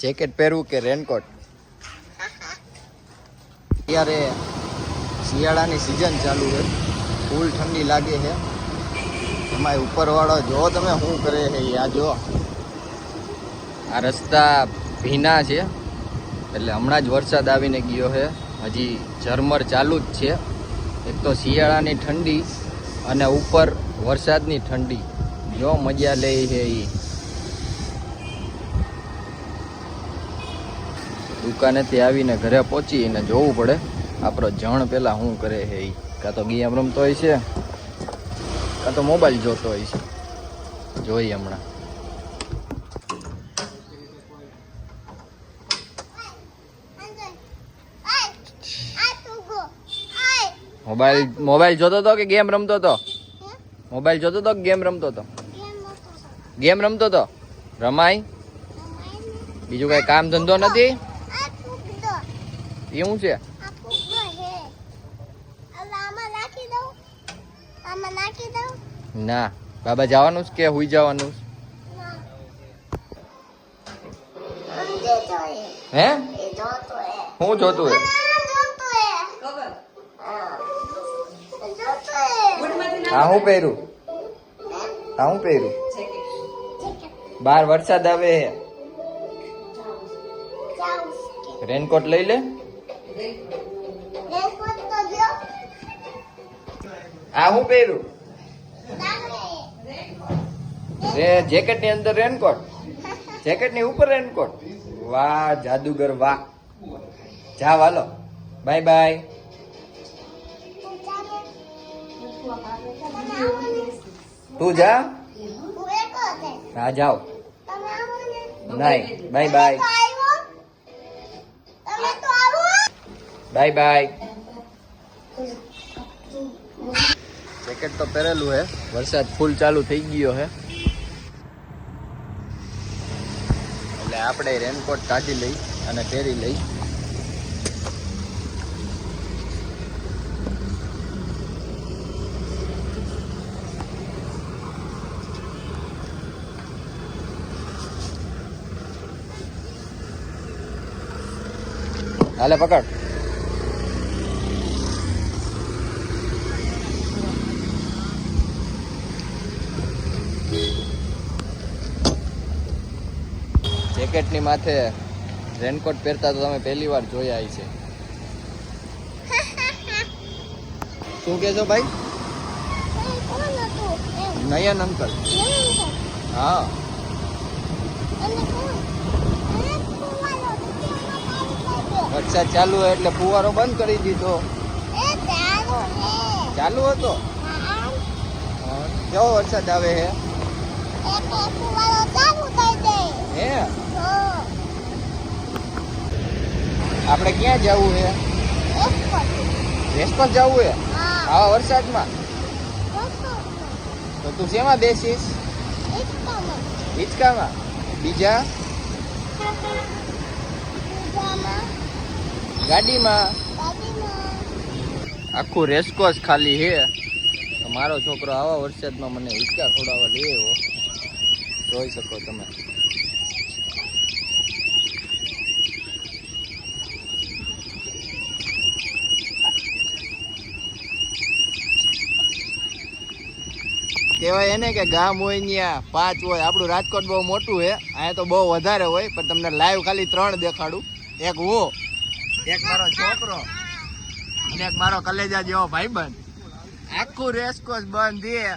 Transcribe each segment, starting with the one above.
Jacket પહેરવું કે raincoat? અત્યારે શિયાળાની સિઝન ચાલુ છે. ફૂલ ઠંડી લાગે છે. એમાં ઉપરવાળો જો તમે શું કરે છે આ જો. આ રસ્તા ભીના છે. એટલે હમણાં જ વરસાદ આવીને ગયો છે. હજી ઝરમર ચાલુ જ છે. એક તો શિયાળાની ઠંડી અને ઉપર વરસાદની ઠંડી. જો મજા લે છે એ દુકાનેથી આવીને ઘરે પહોંચીને જોવું પડે. આપણો જણ પેલા શું કરે છે એ કાં તો ગેમ રમતો હોય છે, કાં તો મોબાઈલ જોતો હોય છે. જોઈએ હમણાં. મોબાઈલ મોબાઈલ જોતો તો કે ગેમ રમતો તો? મોબાઈલ જોતો તો કે ગેમ રમતો તો? ગેમ રમતો તો? રમાય? બીજું કઈ કામ ધંધો નથી? એ શું છે? ના, બાબા જવાનું છે કે, હુઈ જવાનું? હે? હું જોતું હે આ હું પહેરું? હા, હું પહેર્યું બાર વરસાદ આવે રેનકોટ લઈ લે? આ હું પહેર્યું રે જેકેટની અંદર રેનકોટ. જેકેટની ઉપર રેનકોટ. વાહ જાદુગર વાહ. જા વાલો. Bye bye. તું જા? હા જાઓ. નહીં bye bye. Bye bye jacket તો પહેરેલું હે. વરસાદ ફૂલ ચાલુ થઈ ગયો હે. એટલે આપણે રેનકોટ કાઢી લઈ અને પહેરી લઈ. હાલે, પકડ. જેકેટની માથે રેનકોટ પહેરતા તો તમે પહેલી વાર જોયા છે. શું કહેશો ભાઈ? નયન અંકલ. હા. વરસાદ ચાલુ હોય એટલે ફુવારો બંધ કરી દીધો. ચાલુ હતો? કેવો વરસાદ આવે હે હે આપણે ક્યાં જવું હે? રેસકોર્સ જવું છે આવા વરસાદમાં? તો તું શેમાં બેસીશ? હિંચકામાં બીજા? ગાડીમાં? આખું રેસકોર્સ ખાલી છે મારો છોકરો આવા વરસાદમાં મને હિંચકા ખોડાવવા લે એવો જોઈ શકો તમે. કહેવાય એને કે ગામ હોય ત્યાં પાંચ હોય. આપણું રાજકોટ બહુ મોટું છે. અહીંયા તો બહુ વધારે હોય પણ તમને લાઈવ ખાલી ત્રણ દેખાડું. એક હું એક મારો છોકરો અને એક મારો કલેજા જેવો ભાઈબંધ. આખું રેસકોસ બંધ છે.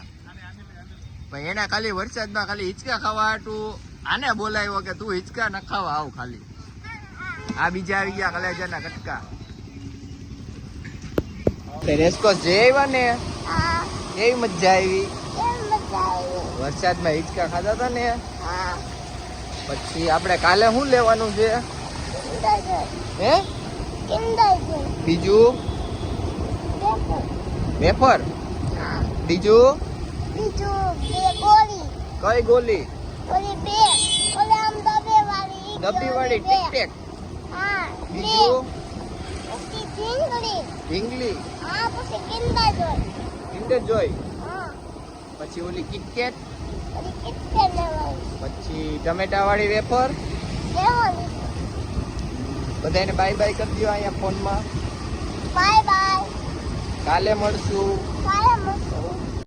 પણ એના ખાલી વરસાદમાં ખાલી હિંચકા ખાવા હાટું. આને બોલાવ્યો કે તું હિંચકા ન ખાવા આવ ખાલી. આ બીજા આવી ગયા કલેજાના કટકા. રેસકોસ જે આવ્યા ને? એવી મજા આવી? વરસાદમાં હિંચકા ખાધા હતા ને? પછી આપણે કાલે શું લેવાનું છે? હે? બીજું? વેફર. બીજું? કઈ ગોલી ડબ્બી વાળી ટીક ટેક બીજું? ઢીંગલી કિન્ડર જોય પછી ઓલી કિટકેટ પછી ટમેટા વાળી વેફર બધાને બાય બાય કરી દો અહીંયા ફોનમાં. કાલે મળશું. કાલે મળશું.